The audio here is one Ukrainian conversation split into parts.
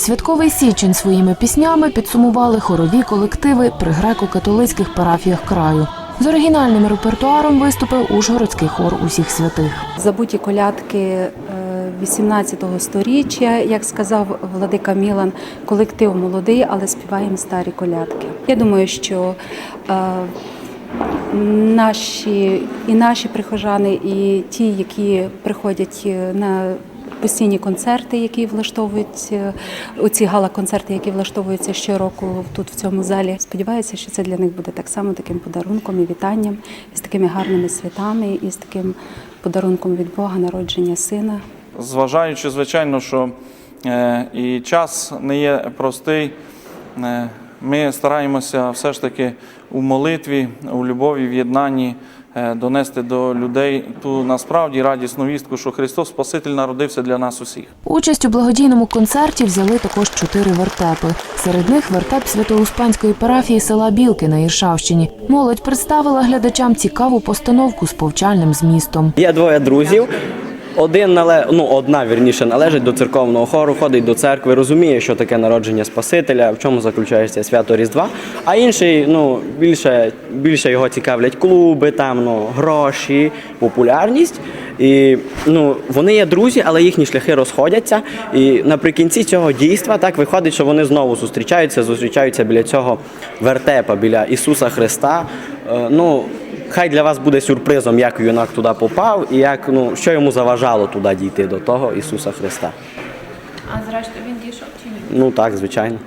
Святковий січень своїми піснями підсумували хорові колективи при греко-католицьких парафіях краю. З оригінальним репертуаром виступив Ужгородський хор усіх святих. Забуті колядки е, 18-го сторіччя, як сказав владика Мілан, колектив молодий, але співаємо старі колядки. Я думаю, що е, наші і наші прихожани, і ті, які приходять е, на постійні концерти, які влаштовують е, оці гала-концерти, які влаштовуються щороку тут в цьому залі. Сподіваюся, що це для них буде так само таким подарунком і вітанням, і з такими гарними святами, і з таким подарунком від Бога, народження сина. зважаючи, звичайно, що е, і час не є простий, е, ми стараємося все ж таки у молитві, у любові, в єднанні донести до людей ту насправді радісну вістку, що Христос Спаситель народився для нас усіх. Участь у благодійному концерті взяли також чотири вертепи. Серед них вертеп Свято-Успенської парафії села Білки на Іршавщині. Молодь представила глядачам цікаву постановку з повчальним змістом. Я двоє друзів. Один нале... ну, одна вірніше належить до церковного хору, ходить до церкви, розуміє, що таке народження Спасителя, в чому заключається свято Різдва. А інший, ну, більше, більше його цікавлять клуби, там, ну, гроші, популярність. І ну, вони є друзі, але їхні шляхи розходяться. І наприкінці цього дійства так виходить, що вони знову зустрічаються, зустрічаються біля цього вертепа, біля Ісуса Христа. Е, ну, Хай для вас буде сюрпризом, як юнак туди попав, і як ну що йому заважало туди дійти до того Ісуса Христа. А зрештою він дійшов чи ні? Ну так, звичайно.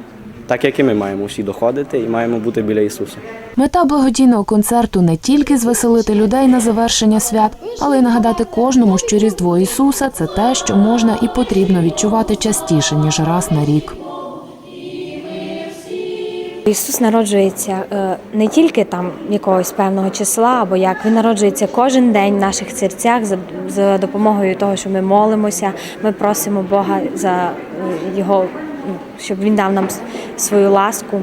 Так як і ми маємо всі доходити і маємо бути біля Ісуса. Мета благодійного концерту не тільки звеселити людей на завершення свят, але й нагадати кожному, що Різдво Ісуса це те, що можна і потрібно відчувати частіше ніж раз на рік. Ісус народжується е, не тільки там якогось певного числа, або як він народжується кожен день в наших серцях за, допомогою того, що ми молимося. Ми просимо Бога за е, його, ну, щоб він дав нам свою ласку.